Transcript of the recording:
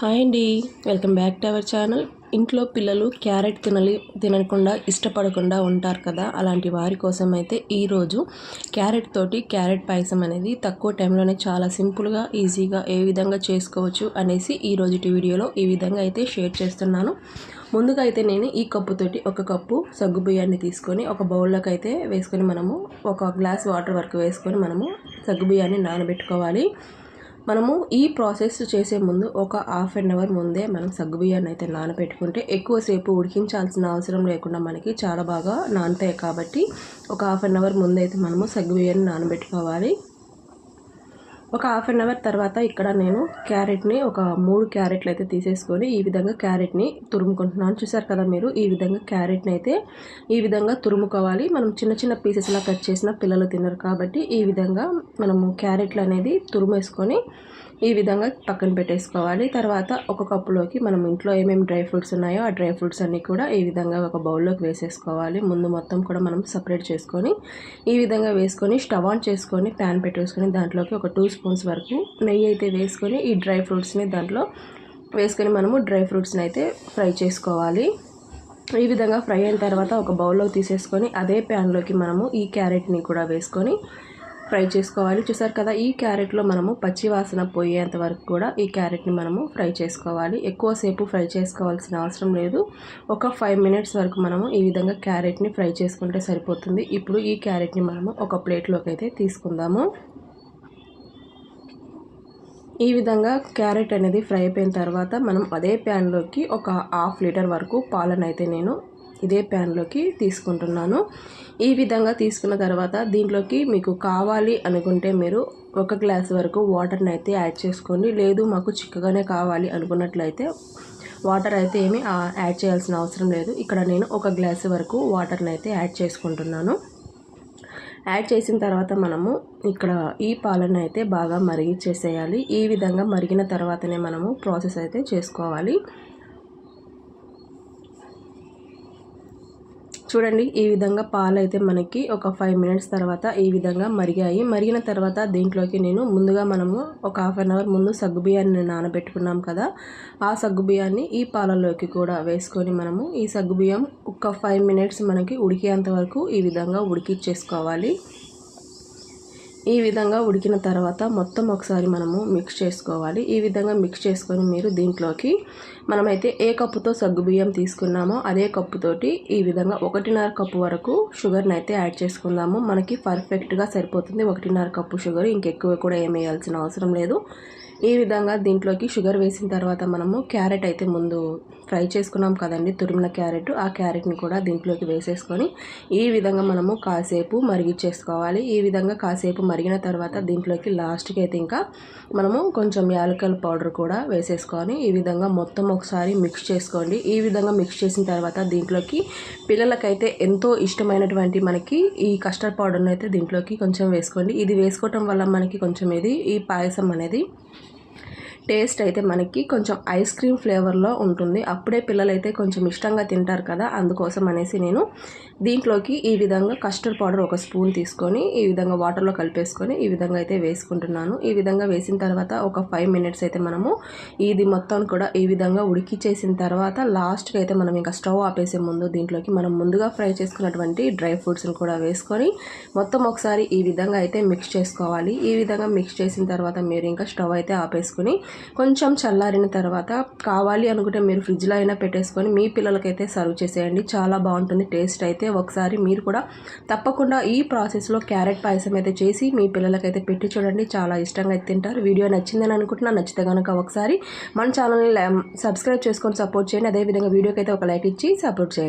Hi అండి. Welcome back to our channel. ఇంట్లో పిల్లలు క్యారెట్ తినలి తినకుండా ఇష్టపడకుండా ఉంటారు కదా అలాంటి వారి కోసం అయితే ఈరోజు క్యారెట్ తోటి క్యారెట్ పాయసం అనేది తక్కువ టైంలోనే చాలా సింపుల్గా ఈజీగా ఏ విధంగా చేసుకోవచ్చు అనేసి ఈరోజు వీడియోలో ఈ విధంగా అయితే షేర్ చేస్తున్నాను. ముందుగా అయితే నేను ఈ కప్పుతోటి ఒక కప్పు సగ్గు బియ్యాన్ని తీసుకొని ఒక బౌల్లోకి అయితే వేసుకొని మనము ఒక గ్లాస్ వాటర్ వరకు వేసుకొని మనము సగ్గు బియ్యాన్ని నానబెట్టుకోవాలి. మనము ఈ ప్రాసెస్ చేసే ముందు ఒక హాఫ్ అన్ అవర్ ముందే మనం సగ్గుబియ్యాన్ని అయితే నానబెట్టుకుంటే ఎక్కువసేపు ఉడికించాల్సిన అవసరం లేకుండా మనకి చాలా బాగా నానతాయి కాబట్టి ఒక హాఫ్ అన్ అవర్ ముందైతే మనము సగ్గుబియ్యాన్ని నానబెట్టుకోవాలి. ఒక హాఫ్ అన్ అవర్ తర్వాత ఇక్కడ నేను క్యారెట్ని ఒక మూడు క్యారెట్లు అయితే తీసేసుకొని ఈ విధంగా క్యారెట్ని తురుముకుంటున్నాను. చూసారు కదా మీరు ఈ విధంగా క్యారెట్ని అయితే ఈ విధంగా తురుముకోవాలి. మనం చిన్న చిన్న పీసెస్లా కట్ చేసిన పిల్లలు తినరు కాబట్టి ఈ విధంగా మనము క్యారెట్లు అనేది తురుమేసుకొని ఈ విధంగా పక్కన పెట్టేసుకోవాలి. తర్వాత ఒక కప్పులోకి మనం ఇంట్లో ఏమేమి డ్రై ఫ్రూట్స్ ఉన్నాయో ఆ డ్రై ఫ్రూట్స్ అన్నీ కూడా ఈ విధంగా ఒక బౌల్లోకి వేసేసుకోవాలి. ముందు మొత్తం కూడా మనం సపరేట్ చేసుకొని ఈ విధంగా వేసుకొని స్టవ్ ఆన్ చేసుకొని ప్యాన్ పెట్టేసుకొని దాంట్లోకి ఒక టూ స్పూన్స్ వరకు నెయ్యి అయితే వేసుకొని ఈ డ్రై ఫ్రూట్స్ని దాంట్లో వేసుకొని మనము డ్రై ఫ్రూట్స్ని అయితే ఫ్రై చేసుకోవాలి. ఈ విధంగా ఫ్రై అయిన తర్వాత ఒక బౌల్లో తీసేసుకొని అదే ప్యాన్లోకి మనము ఈ క్యారెట్ని కూడా వేసుకొని ఫ్రై చేసుకోవాలి. చూసారు కదా ఈ క్యారెట్లో మనము పచ్చి వాసన పోయేంత వరకు కూడా ఈ క్యారెట్ని మనము ఫ్రై చేసుకోవాలి. ఎక్కువసేపు ఫ్రై చేసుకోవాల్సిన అవసరం లేదు. ఒక ఫైవ్ మినిట్స్ వరకు మనము ఈ విధంగా క్యారెట్ని ఫ్రై చేసుకుంటే సరిపోతుంది. ఇప్పుడు ఈ క్యారెట్ని మనము ఒక ప్లేట్లోకి అయితే తీసుకుందాము. ఈ విధంగా క్యారెట్ అనేది ఫ్రై అయిపోయిన తర్వాత మనం అదే ప్యాన్లోకి ఒక హాఫ్ లీటర్ వరకు పాలను అయితే నేను ఇదే ప్యాన్లోకి తీసుకుంటున్నాను. ఈ విధంగా తీసుకున్న తర్వాత దీంట్లోకి మీకు కావాలి అనుకుంటే మీరు ఒక గ్లాస్ వరకు వాటర్ని అయితే యాడ్ చేసుకోండి. లేదు మాకు చిక్కగానే కావాలి అనుకున్నట్లయితే వాటర్ అయితే ఏమి యాడ్ చేయాల్సిన అవసరం లేదు. ఇక్కడ నేను ఒక గ్లాస్ వరకు వాటర్ని అయితే యాడ్ చేసుకుంటున్నాను. యాడ్ చేసిన తర్వాత మనము ఇక్కడ ఈ పాలను అయితే బాగా మరిగిచ్చేసేయాలి. ఈ విధంగా మరిగిన తర్వాతనే మనము ప్రాసెస్ అయితే చేసుకోవాలి. చూడండి ఈ విధంగా పాలు అయితే మనకి ఒక ఫైవ్ మినిట్స్ తర్వాత ఈ విధంగా మరిగాయి. మరిగిన తర్వాత దీంట్లోకి నేను ముందుగా మనము ఒక హాఫ్ అన్ అవర్ ముందు సగ్గుబియ్యాన్ని నానబెట్టుకున్నాం కదా. ఆ సగ్గుబియ్యాన్ని ఈ పాలలోకి కూడా వేసుకొని మనము ఈ సగ్గుబియ్యం ఒక ఫైవ్ మినిట్స్ మనకి ఉడికేంత వరకు ఈ విధంగా ఉడికిచ్చేసుకోవాలి. ఈ విధంగా ఉడికిన తర్వాత మొత్తం ఒకసారి మనము మిక్స్ చేసుకోవాలి. ఈ విధంగా మిక్స్ చేసుకొని మీరు దీంట్లోకి మనమైతే ఏ కప్పుతో సగ్గుబియ్యం తీసుకున్నామో అదే కప్పుతోటి ఈ విధంగా ఒకటిన్నర కప్పు వరకు షుగర్ని అయితే యాడ్ చేసుకుందాము. మనకి పర్ఫెక్ట్గా సరిపోతుంది ఒకటిన్నర కప్పు షుగర్ ఇంకెక్కువ కూడా ఏం వేయాల్సిన అవసరం లేదు. ఈ విధంగా దీంట్లోకి షుగర్ వేసిన తర్వాత మనము క్యారెట్ అయితే ముందు ఫ్రై చేసుకున్నాం కదండి తురిమిన క్యారెట్. ఆ క్యారెట్ని కూడా దీంట్లోకి వేసేసుకొని ఈ విధంగా మనము కాసేపు మరిగిచ్చేసుకోవాలి. ఈ విధంగా కాసేపు మరిగిన తర్వాత దీంట్లోకి లాస్ట్కి అయితే ఇంకా మనము కొంచెం యాలకల్ పౌడర్ కూడా వేసేసుకొని ఈ విధంగా మొత్తం ఒకసారి మిక్స్ చేసుకోండి. ఈ విధంగా మిక్స్ చేసిన తర్వాత దీంట్లోకి పిల్లలకైతే ఎంతో ఇష్టమైనటువంటి మనకి ఈ కస్టర్డ్ పౌడర్ని అయితే దీంట్లోకి కొంచెం వేసుకోండి. ఇది వేసుకోవటం వల్ల మనకి కొంచెం ఇది ఈ పాయసం అనేది టేస్ట్ అయితే మనకి కొంచెం ఐస్ క్రీమ్ ఫ్లేవర్లో ఉంటుంది. అప్పుడే పిల్లలైతే కొంచెం ఇష్టంగా తింటారు కదా అందుకోసం అనేసి నేను దీంట్లోకి ఈ విధంగా కస్టర్డ్ పౌడర్ ఒక స్పూన్ తీసుకొని ఈ విధంగా వాటర్లో కలిపేసుకొని ఈ విధంగా అయితే వేసుకుంటున్నాను. ఈ విధంగా వేసిన తర్వాత ఒక ఫైవ్ మినిట్స్ అయితే మనము ఇది మొత్తం కూడా ఈ విధంగా ఉడికిచ్చేసిన తర్వాత లాస్ట్కి అయితే మనం ఇంకా స్టవ్ ఆపేసే ముందు దీంట్లోకి మనం ముందుగా ఫ్రై చేసుకున్నటువంటి డ్రై ఫ్రూట్స్ని కూడా వేసుకొని మొత్తం ఒకసారి ఈ విధంగా అయితే మిక్స్ చేసుకోవాలి. ఈ విధంగా మిక్స్ చేసిన తర్వాత మీరు ఇంకా స్టవ్ అయితే ఆపేసుకొని కొంచెం చల్లారిన తర్వాత కావాలి అనుకుంటే మీరు ఫ్రిడ్జ్లో అయినా పెట్టేసుకొని మీ పిల్లలకైతే సర్వ్ చేసేయండి. చాలా బాగుంటుంది టేస్ట్ అయితే. ఒకసారి మీరు కూడా తప్పకుండా ఈ ప్రాసెస్లో క్యారెట్ పాయసం అయితే చేసి మీ పిల్లలకైతే పెట్టి చూడండి. చాలా ఇష్టంగా అయితే తింటారు. వీడియో నచ్చిందని అనుకుంటున్నా. నచ్చితే కనుక ఒకసారి మన ఛానల్ని సబ్స్క్రైబ్ చేసుకొని సపోర్ట్ చేయండి. అదేవిధంగా వీడియోకి అయితే ఒక లైక్ ఇచ్చి సపోర్ట్ చేయండి.